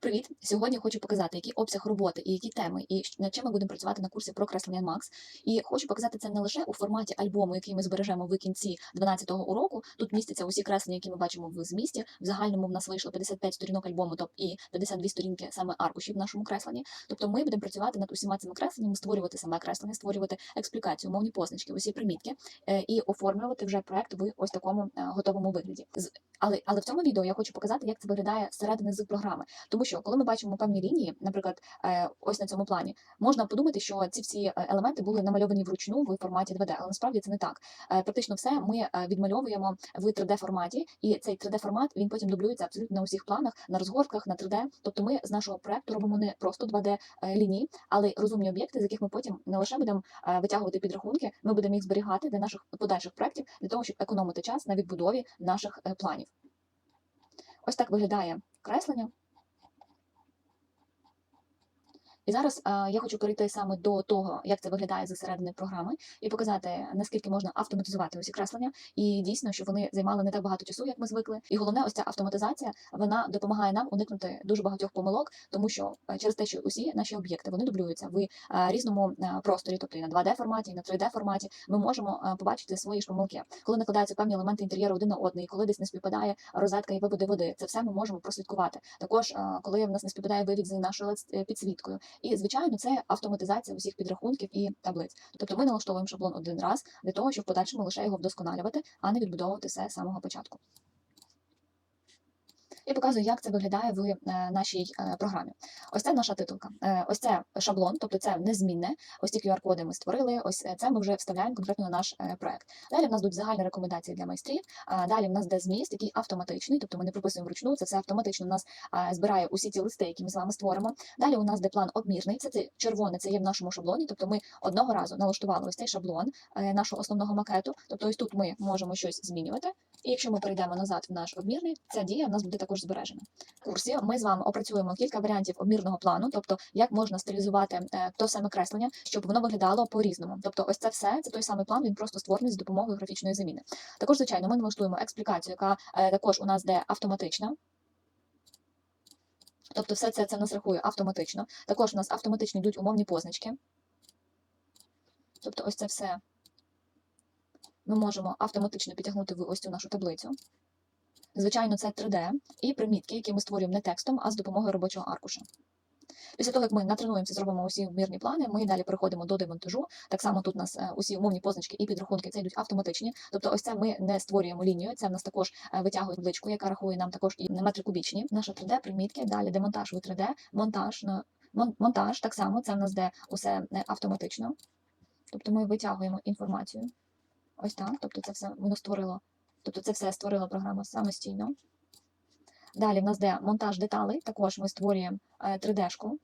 Привіт! Сьогодні хочу показати, який обсяг роботи і які теми, і над чим ми будемо працювати на курсі про креслення Max. І хочу показати це не лише у форматі альбому, який ми збережемо в кінці 12-го уроку. Тут містяться усі креслення, які ми бачимо в змісті. В загальному в нас вийшло 55 сторінок альбому, тобто і 52 сторінки саме аркушів в нашому кресленні. Тобто ми будемо працювати над усіма цими кресленнями, створювати саме креслення, створювати експлікацію, мовні позначки, усі примітки е, і оформлювати вже проект в ось такому е, готовому вигляді. Але, але в цьому відео я хочу показати, як це виглядає зсередини з програми. Тому що коли ми бачимо певні лінії, наприклад, е, ось на цьому плані, можна подумати, що ці всі е, елементи були намальовані вручну в форматі 2D, але насправді це не так. Е, Практично все ми відмальовуємо в 3D форматі, і цей 3D формат він потім дублюється абсолютно на усіх планах, на розгортках, на 3D. Тобто ми з нашого проекту робимо не просто 2D е, лінії, але й розумні об'єкти, з яких ми потім не лише будемо витягувати підрахунки, ми будемо їх зберігати для наших подальших проектів, для того, щоб економити час на відбудові наших планів. Ось так виглядає креслення. І зараз а, я хочу перейти саме до того, як це виглядає зсередини програми, і показати, наскільки можна автоматизувати усі креслення, і дійсно, щоб вони займали не так багато часу, як ми звикли. І головне, ось ця автоматизація вона допомагає нам уникнути дуже багатьох помилок, тому що е, через те, що усі наші об'єкти вони дублюються в е, різному е, просторі, тобто і на 2D форматі, і на 3D форматі, ми можемо е, побачити свої ж помилки, коли накладаються певні елементи інтер'єру один на одний, коли десь не співпадає розетка і виводи води. Це все ми можемо прослідкувати. Також, е, коли в нас не співпадає вивід з нашою підсвіткою. І звичайно, це автоматизація усіх підрахунків і таблиць. Тобто ми налаштовуємо шаблон один раз для того, щоб в подальшому лише його вдосконалювати, а не відбудовувати все з самого початку. І показую, як це виглядає в е, нашій е, програмі. Ось це наша титулка. Е, Ось це шаблон, тобто це незмінне. Ось ці QR-коди ми створили. Ось це ми вже вставляємо конкретно на наш проект. Далі в нас будуть загальні рекомендації для майстрів. Далі в нас де зміст, який автоматичний, тобто ми не прописуємо вручну. Це все автоматично у нас збирає усі ті листи, які ми з вами створимо. Далі у нас де план обмірний. Це, це червоне, це є в нашому шаблоні. Тобто ми одного разу налаштували ось цей шаблон нашого основного макету. Тобто ось тут ми можемо щось змінювати. І якщо ми перейдемо назад в наш обмірний, ця дія в нас буде також збережена. В курсі ми з вами опрацюємо кілька варіантів обмірного плану, тобто як можна стилізувати е, то саме креслення, щоб воно виглядало по-різному. Тобто, ось це все, це той самий план, він просто створений з допомогою графічної заміни. Також, звичайно, ми налаштуємо експлікацію, яка е, також у нас де автоматична. Тобто, все це, це в нас рахує автоматично. Також у нас автоматично йдуть умовні позначки. Тобто, ось це все ми можемо автоматично підтягнути в ось цю нашу таблицю. Звичайно, це 3D і примітки, які ми створюємо не текстом, а з допомогою робочого аркуша. Після того, як ми натренуємося, зробимо усі вмірні плани, ми далі переходимо до демонтажу. Так само тут у нас е, усі умовні позначки і підрахунки це йдуть автоматичні. Тобто, ось це ми не створюємо лінію. Це в нас також е, витягує табличку, яка рахує нам також і метри кубічні. Наша 3D примітки, далі демонтаж в 3D, монтаж монтаж. Так само це в нас де усе е, автоматично. Тобто ми витягуємо інформацію. Ось так. Тобто, це все воно створило. Тобто, це все створила програма самостійно. Далі в нас де монтаж деталей. Також ми створюємо е, 3D-шку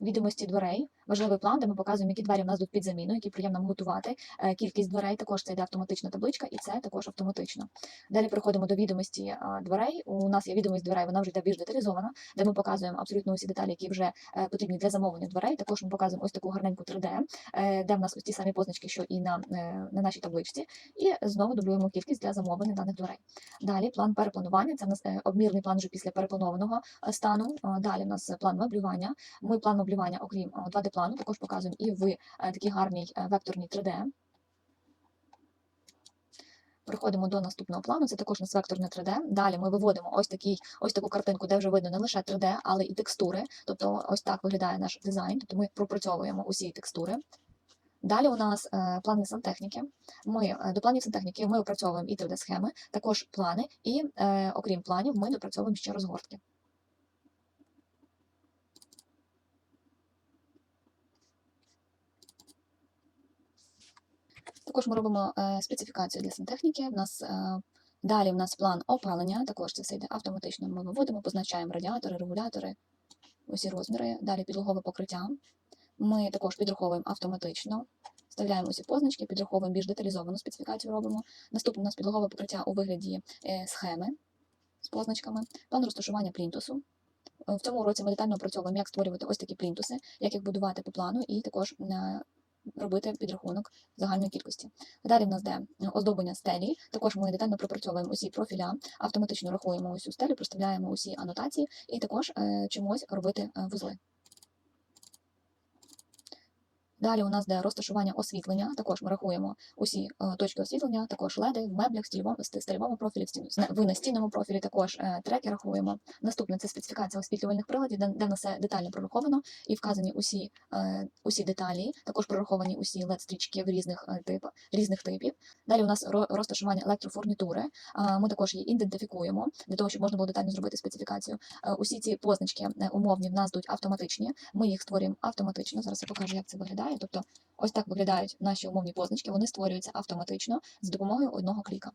відомості дверей. Важливий план, де ми показуємо, які двері в нас тут під заміну, які приємно нам готувати. Е, Кількість дверей також це йде автоматична табличка, і це також автоматично. Далі переходимо до відомості дверей. У нас є відомість дверей, вона вже йде більш деталізована, де ми показуємо абсолютно усі деталі, які вже е, потрібні для замовлення дверей. Також ми показуємо ось таку гарненьку 3D, е, де в нас ось ті самі позначки, що і на, е, на нашій табличці. І знову дублюємо кількість для замовлення даних дверей. Далі план перепланування. Це в нас е, обмірний план вже після перепланованого е, стану. Далі в нас план меблювання. Ми план меблювання, окрім 2D-плану, також показуємо і в е, такій гарній е, векторній 3D. Переходимо до наступного плану. Це також у нас векторне 3D. Далі ми виводимо ось такий, ось таку картинку, де вже видно не лише 3D, але і текстури. Тобто, ось так виглядає наш дизайн. Тобто ми пропрацьовуємо усі текстури. Далі у нас е, плани сантехніки. Ми до планів сантехніки ми опрацьовуємо і 3D-схеми, також плани, і окрім планів, ми допрацьовуємо ще розгортки. Також ми робимо е, специфікацію для сантехніки. У нас е, далі в нас план опалення. Також це все йде автоматично. Ми виводимо, позначаємо радіатори, регулятори, усі розміри. Далі підлогове покриття. Ми також підраховуємо автоматично. Вставляємо усі позначки, підраховуємо більш деталізовану специфікацію робимо. Наступне у нас підлогове покриття у вигляді е, схеми з позначками, план розташування плінтусу. В цьому уроці ми детально опрацьовуємо, як створювати ось такі плінтуси, як їх будувати по плану, і також робити підрахунок загальної кількості. Далі в нас де оздоблення стелі. Також ми детально пропрацьовуємо усі профіля, автоматично рахуємо усю стелю, проставляємо усі анотації і також е, чимось робити е, вузли. Далі у нас де розташування освітлення. Також ми рахуємо усі е, точки освітлення, також леди в меблях, стільовому, ст- стильовому профілі, в настінному профілі також е, треки рахуємо. Наступне це специфікація освітлювальних приладів, де, де все детально прораховано і вказані усі, е, усі деталі, також прораховані усі led стрічки в різних типах, різних типів. Далі у нас розташування електрофурнітури. Ми також її ідентифікуємо для того, щоб можна було детально зробити специфікацію. Усі ці позначки умовні в нас йдуть автоматичні. Ми їх створюємо автоматично. Зараз я покажу, як це виглядає. Тобто, ось так виглядають наші умовні позначки. Вони створюються автоматично з допомогою одного кліка.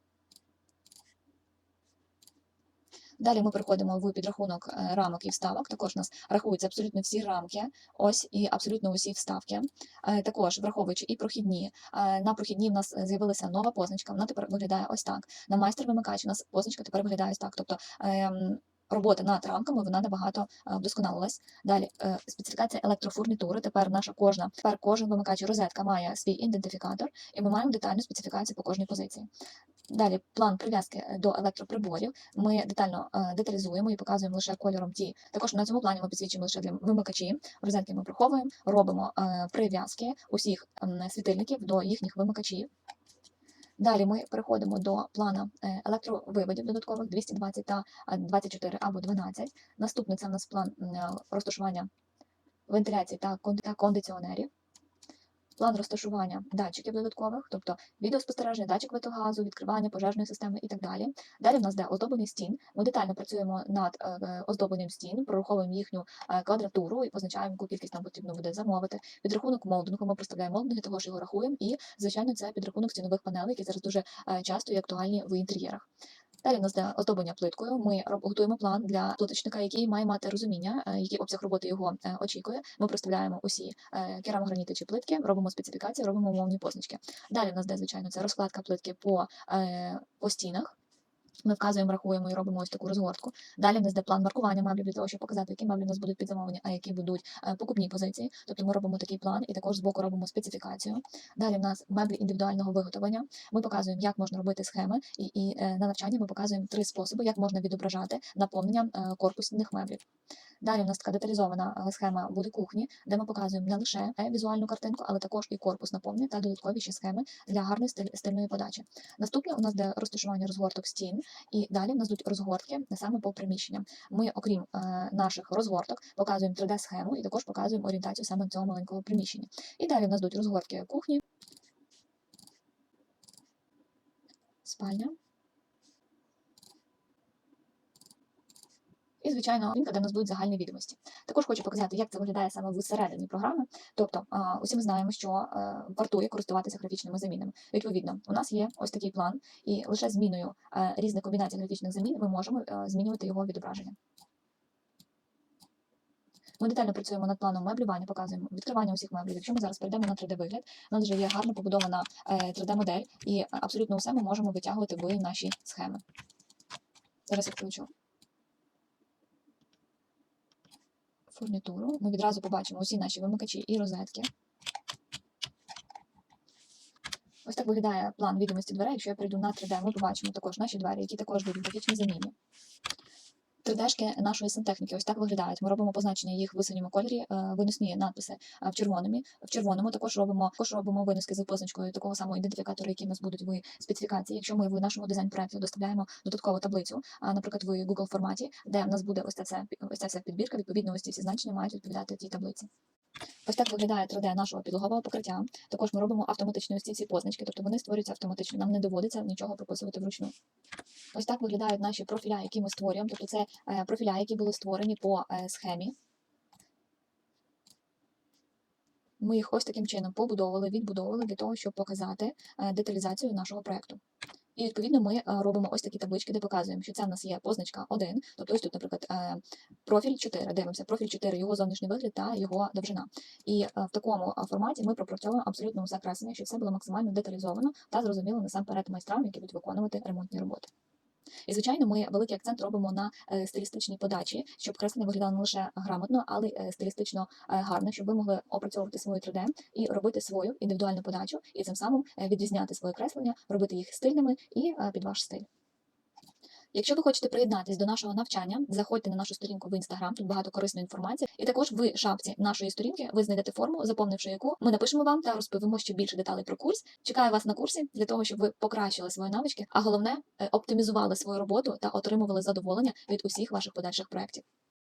Далі ми переходимо в підрахунок е, рамок і вставок. Також у нас рахуються абсолютно всі рамки, ось і абсолютно усі вставки. Е, Також враховуючи і прохідні. Е, На прохідні в нас з'явилася нова позначка. Вона тепер виглядає ось так. На майстер вимикач у нас позначка тепер виглядає ось так. Тобто ем, робота над рамками вона набагато е, вдосконалилась. Далі е, специфікація електрофурнітури. Тепер наша кожна, тепер кожен вимикач розетка має свій ідентифікатор, і ми маємо детальну специфікацію по кожній позиції. Далі план прив'язки е, до електроприборів. Ми детально деталізуємо і показуємо лише кольором ті. Також на цьому плані ми підсвічуємо лише для вимикачі. Розетки ми приховуємо, робимо прив'язки усіх світильників до їхніх вимикачів. Далі ми переходимо до плана е, електровиводів додаткових 220 та е, 24 або 12. Наступний це в нас план е, розташування вентиляції та кондиціонерів. План розташування датчиків додаткових, тобто відеоспостереження, датчик витогазу, відкривання пожежної системи і так далі. Далі в нас де оздоблення стін. Ми детально працюємо над е, е, оздобленням стін, прораховуємо їхню е, квадратуру і позначаємо, яку кількість нам потрібно буде замовити. Підрахунок молдингу ми проставляємо молдинги, того ж його рахуємо. І, звичайно, це підрахунок стінових панелей, які зараз дуже часто і актуальні в інтер'єрах. Далі в нас де оздоблення плиткою. Ми готуємо план для плиточника, який має мати розуміння, е, який обсяг роботи його е, очікує. Ми проставляємо усі е, керамограніти чи плитки, робимо специфікації, робимо умовні позначки. Далі в нас де, звичайно, це розкладка плитки по, по стінах. Ми вказуємо, рахуємо і робимо ось таку розгортку. Далі в нас де план маркування меблів для того, щоб показати, які меблі у нас будуть під замовлення, а які будуть е, покупні позиції. Тобто ми робимо такий план і також збоку робимо специфікацію. Далі в нас меблі індивідуального виготовлення. Ми показуємо, як можна робити схеми, і, і е, на навчанні ми показуємо три способи, як можна відображати наповнення е, корпусних меблів. Далі у нас така деталізована е, схема буде кухні, де ми показуємо не лише е, візуальну картинку, але також і корпус наповнення та додаткові ще схеми для гарної стиль- стильної подачі. Наступне у нас де розташування розгорток стін, і далі в нас йдуть розгортки саме по приміщенням. Ми, окрім е, наших розгорток, показуємо 3D-схему і також показуємо орієнтацію саме цього маленького приміщення. І далі в нас йдуть розгортки кухні, спальня. І, звичайно, лінка, де в нас будуть загальні відомості. Також хочу показати, як це виглядає саме всередині програми. Тобто, усі ми знаємо, що е, вартує користуватися графічними замінами. Відповідно, у нас є ось такий план, і лише зміною е, різних комбінацій графічних замін ми можемо е, змінювати його відображення. Ми детально працюємо над планом меблювання, показуємо відкривання усіх меблів. Якщо ми зараз перейдемо на 3D-вигляд, у нас вже є гарно побудована е, 3D-модель, і абсолютно все ми можемо витягувати в наші схеми. Зараз я включу фурнітуру. Ми відразу побачимо усі наші вимикачі і розетки. Ось так виглядає план відомості дверей. Якщо я прийду на 3D, ми побачимо також наші двері, які також будуть графічні заміни. 3D-шки нашої сантехніки ось так виглядають. Ми робимо позначення їх в синьому кольорі, е, виносні надписи е, в червоному. В червоному також робимо також робимо виноски з позначкою такого самого ідентифікатора, які у нас будуть в специфікації. Якщо ми в нашому дизайн-проекті доставляємо додаткову таблицю, наприклад, в Google форматі, де в нас буде ось ця вся ось ця вся підбірка, відповідно, ось ці всі значення мають відповідати тій таблиці. Ось так виглядає 3D нашого підлогового покриття. Також ми робимо автоматичні ось ці всі позначки, тобто вони створюються автоматично. Нам не доводиться нічого прописувати вручну. Ось так виглядають наші профіля, які ми створюємо. Тобто це е, профіля, які були створені по е, схемі. Ми їх ось таким чином побудовували, відбудовували для того, щоб показати е, деталізацію нашого проекту. І відповідно ми е, робимо ось такі таблички, де показуємо, що це в нас є позначка 1, тобто ось тут, наприклад, е, профіль 4. Дивимося, профіль 4, його зовнішній вигляд та його довжина. І е, в такому форматі ми пропрацьовуємо абсолютно усе красення, щоб все було максимально деталізовано та зрозуміло насамперед майстрам, які будуть виконувати ремонтні роботи. І, звичайно, ми великий акцент робимо на е, стилістичній подачі, щоб креслення виглядало не лише грамотно, але й е, стилістично е, гарно, щоб ви могли опрацьовувати свою 3D і робити свою індивідуальну подачу, і цим самим відрізняти своє креслення, робити їх стильними і під ваш стиль. Якщо ви хочете приєднатись до нашого навчання, заходьте на нашу сторінку в Instagram, тут багато корисної інформації. І також в шапці нашої сторінки ви знайдете форму, заповнивши яку ми напишемо вам та розповімо ще більше деталей про курс. Чекаю вас на курсі для того, щоб ви покращили свої навички, а головне е, оптимізували свою роботу та отримували задоволення від усіх ваших подальших проєктів.